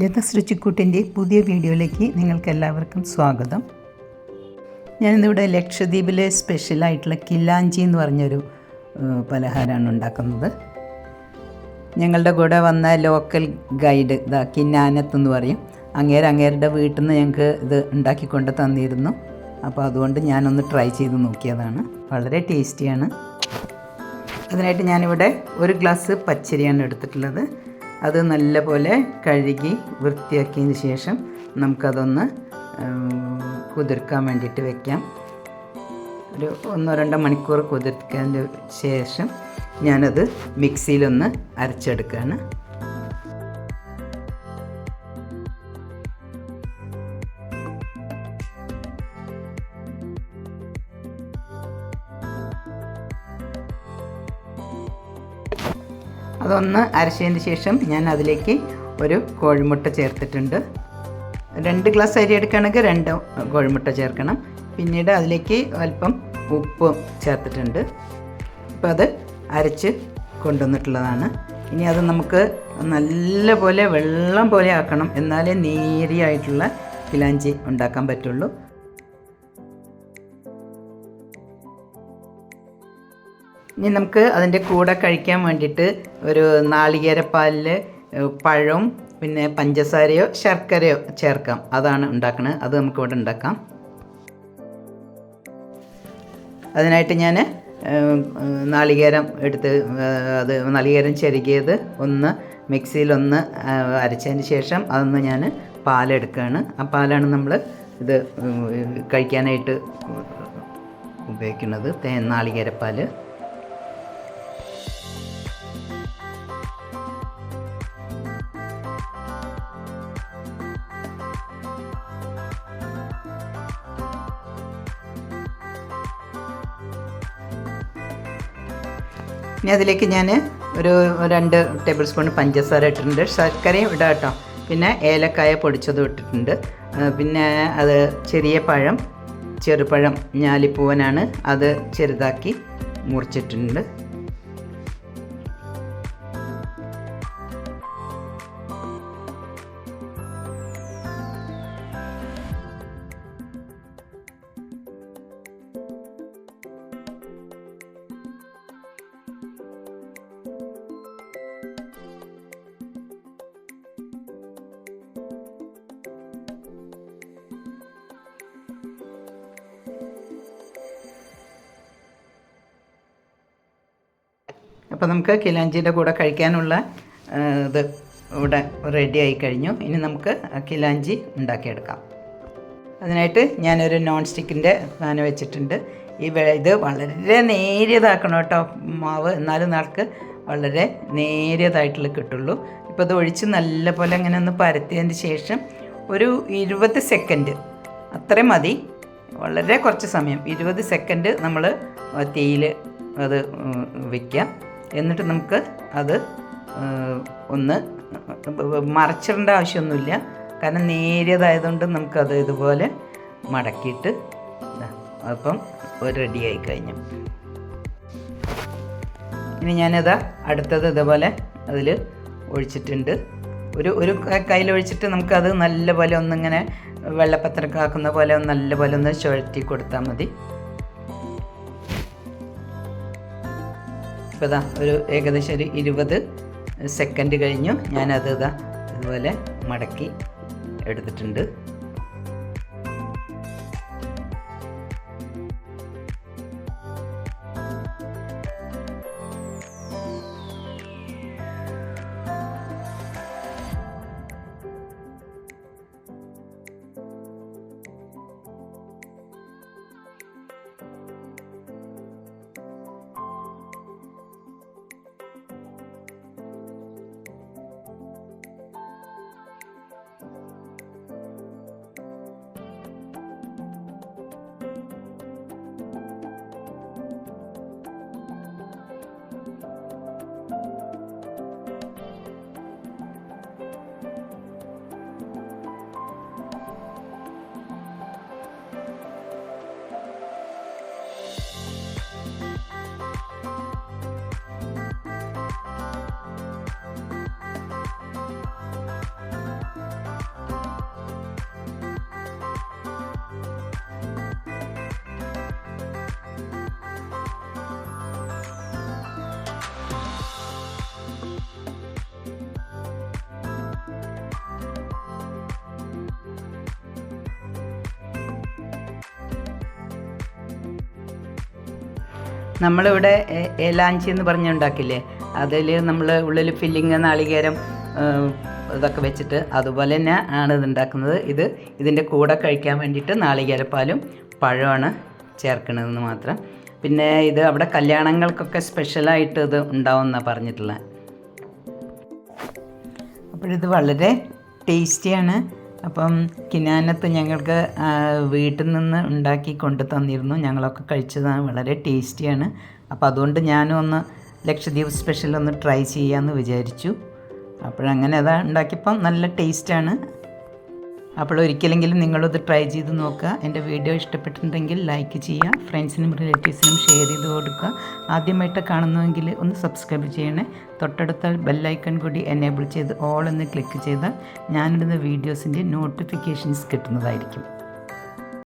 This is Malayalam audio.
ലത സൃച്ചിക്കൂട്ടിന്റെ പുതിയ വീഡിയോയിലേക്ക് നിങ്ങൾക്ക് എല്ലാവർക്കും സ്വാഗതം. ഞാനിന്നിവിടെ ലക്ഷദ്വീപിലെ സ്പെഷ്യലായിട്ടുള്ള കില്ലാഞ്ചി എന്ന് പറഞ്ഞൊരു പലഹാരമാണ് ഉണ്ടാക്കുന്നത്. ഞങ്ങളുടെ കൂടെ വന്ന ലോക്കൽ ഗൈഡ് ഇതാ കിന്നാനത്ത് എന്ന് പറയും. അങ്ങേര് അങ്ങേരുടെ വീട്ടിൽ നിന്ന് ഞങ്ങൾക്ക് ഇത് ഉണ്ടാക്കിക്കൊണ്ട് തന്നിരുന്നു. അപ്പോൾ അതുകൊണ്ട് ഞാനൊന്ന് ട്രൈ ചെയ്ത് നോക്കിയതാണ്. വളരെ ടേസ്റ്റിയാണ്. അതിനായിട്ട് ഞാനിവിടെ ഒരു ഗ്ലാസ് പച്ചരിയാണ് എടുത്തിട്ടുള്ളത്. അത് നല്ലപോലെ കഴുകി വൃത്തിയാക്കിയതിന് ശേഷം നമുക്കതൊന്ന് കുതിർക്കാൻ വേണ്ടിയിട്ട് വെക്കാം. ഒരു ഒന്നോ രണ്ടോ മണിക്കൂർ കുതിർത്തതിന് ശേഷം ഞാനത് മിക്സിയിലൊന്ന് അരച്ചെടുക്കുകയാണ്. അതൊന്ന് അരച്ചതിന് ശേഷം ഞാൻ അതിലേക്ക് ഒരു കോഴിമുട്ട ചേർത്തിട്ടുണ്ട്. രണ്ട് ഗ്ലാസ് അരി എടുക്കുകയാണെങ്കിൽ രണ്ട് കോഴിമുട്ട ചേർക്കണം. പിന്നീട് അതിലേക്ക് അല്പം ഉപ്പ് ചേർത്തിട്ടുണ്ട്. അപ്പോൾ അത് അരച്ച് കൊണ്ടുവന്നിട്ടുള്ളതാണ്. ഇനി അത് നമുക്ക് നല്ല പോലെ വെള്ളം പോലെ ആക്കണം. എന്നാലേ നേരിയായിട്ടുള്ള കിലാഞ്ചി ഉണ്ടാക്കാൻ പറ്റുള്ളൂ. ഇനി നമുക്ക് അതിന്റെ കൂടെ കഴിക്കാൻ വേണ്ടിയിട്ട് ഒരു നാളികേരപ്പാലിൽ പഴവും പിന്നെ പഞ്ചസാരയോ ശർക്കരയോ ചേർക്കാം. അതാണ് ഉണ്ടാക്കുന്നത് അത് നമുക്ക് ഇവിടെ ഉണ്ടാക്കാം. അതിനായിട്ട് ഞാൻ നാളികേരം എടുത്ത് അത് നാളികേരം ചെരുകിയത് ഒന്ന് മിക്സിയിൽ ഒന്ന് അരച്ചതിന് ശേഷം അതൊന്ന് ഞാൻ പാലെടുക്കുകയാണ് ആ പാലാണ് നമ്മൾ ഇത് കഴിക്കാനായിട്ട് ഉപയോഗിക്കുന്നത് തേ നാളികേരപ്പാൽ ഇനി അതിലേക്ക് ഞാൻ ഒരു രണ്ട് ടേബിൾ സ്പൂൺ പഞ്ചസാര ഇട്ടിട്ടുണ്ട്. ശർക്കരയും ഇടാം കേട്ടോ. പിന്നെ ഏലക്കായ പൊടിച്ചതും ഇട്ടിട്ടുണ്ട്. പിന്നെ അത് ചെറിയ പഴം ചെറുപഴം ഞാലിപ്പൂവനാണ്. അത് ചെറുതാക്കി മുറിച്ചിട്ടുണ്ട്. അപ്പോൾ നമുക്ക് കിലാഞ്ചിയുടെ കൂടെ കഴിക്കാനുള്ള ഇത് ഇവിടെ റെഡി ആയി കഴിഞ്ഞു. ഇനി നമുക്ക് കിലാഞ്ചി ഉണ്ടാക്കിയെടുക്കാം. അതിനായിട്ട് ഞാനൊരു നോൺ സ്റ്റിക്കിന്റെ പാൻ വെച്ചിട്ടുണ്ട്. ഈ ഇത് വളരെ നേരിയതാക്കണം കേട്ടോ മാവ്. എന്നാലും നമുക്ക് വളരെ നേരിയതായിട്ടുള്ള കിട്ടുള്ളൂ. ഇപ്പോൾ ഇത് ഒഴിച്ച് നല്ല പോലെ അങ്ങനെ ഒന്ന് പരത്തിയതിന് ശേഷം ഒരു ഇരുപത് സെക്കൻഡ് അത്രയും മതി. വളരെ കുറച്ച് സമയം. ഇരുപത് സെക്കൻഡ് നമ്മൾ തീയിൽ അത് വയ്ക്കാം എന്നിട്ട് നമുക്ക് അത് ഒന്ന് മറച്ചിടേണ്ട ആവശ്യമൊന്നുമില്ല. കാരണം നേരിയതായതുകൊണ്ട് നമുക്കത് ഇതുപോലെ മടക്കിയിട്ട് അപ്പം റെഡിയായി കഴിഞ്ഞു. ഇനി ഞാനിതാ അടുത്തത് ഇതുപോലെ അതിൽ ഒഴിച്ചിട്ടുണ്ട്. ഒരു ഒരു കയ്യിൽ ഒഴിച്ചിട്ട് നമുക്കത് നല്ലപോലെ ഒന്നിങ്ങനെ വെള്ളപ്പത്രക്കാക്കുന്ന പോലെ നല്ല നല്ലപോലെ ഒന്ന് ചുഴറ്റി കൊടുത്താൽ മതി. ഇപ്പോൾ ഒരു ഏകദേശം ഒരു ഇരുപത് സെക്കൻഡ് കഴിഞ്ഞു. ഞാനത് ഇതാ ഇതുപോലെ മടക്കി എടുത്തിട്ടുണ്ട്. നമ്മളിവിടെ ഏലാഞ്ചി എന്ന് പറഞ്ഞുണ്ടാക്കില്ലേ അതിൽ നമ്മൾ ഉള്ളിൽ ഫില്ലിങ് നാളികേരം ഇതൊക്കെ വെച്ചിട്ട് അതുപോലെ തന്നെ ആണ് ഇത് ഉണ്ടാക്കുന്നത്. ഇത് ഇതിന്റെ കൂടെ കഴിക്കാൻ വേണ്ടിയിട്ട് നാളികേരപ്പാലും പഴമാണ് ചേർക്കണതെന്ന് മാത്രം. പിന്നെ ഇത് അവിടെ കല്യാണങ്ങൾക്കൊക്കെ സ്പെഷ്യലായിട്ട് ഇത് ഉണ്ടാവുമെന്നാണ് പറഞ്ഞിട്ടുള്ളത് അപ്പോഴിത് വളരെ ടേസ്റ്റിയാണ് അപ്പം കിനാനത്ത് ഞങ്ങൾക്ക് വീട്ടിൽ നിന്ന് ഉണ്ടാക്കി കൊണ്ട് തന്നിരുന്നു. ഞങ്ങളൊക്കെ കഴിച്ചതാണ് വളരെ ടേസ്റ്റിയാണ്. അപ്പോൾ അതുകൊണ്ട് ഞാനും ഒന്ന് ലക്ഷദ്വീപ് സ്പെഷ്യൽ ഒന്ന് ട്രൈ ചെയ്യാമെന്ന് വിചാരിച്ചു. അപ്പോഴങ്ങനെ അതാ ഉണ്ടാക്കിയപ്പം നല്ല ടേസ്റ്റാണ് അപ്പോൾ ഒരിക്കലെങ്കിലും നിങ്ങളത് ട്രൈ ചെയ്ത് നോക്കുക. എന്റെ വീഡിയോ ഇഷ്ടപ്പെട്ടിട്ടുണ്ടെങ്കിൽ ലൈക്ക് ചെയ്യുക. ഫ്രണ്ട്സിനും റിലേറ്റീവ്സിനും ഷെയർ ചെയ്ത് കൊടുക്കുക. ആദ്യമായിട്ട് കാണുന്നുവെങ്കിൽ ഒന്ന് സബ്സ്ക്രൈബ് ചെയ്യണേ. തൊട്ടടുത്ത ബെല്ലൈക്കൺ കൂടി എനേബിൾ ചെയ്ത് ഓൾ എന്ന് ക്ലിക്ക് ചെയ്താൽ ഞാനിടുന്ന വീഡിയോസിന്റെ നോട്ടിഫിക്കേഷൻസ് കിട്ടുന്നതായിരിക്കും.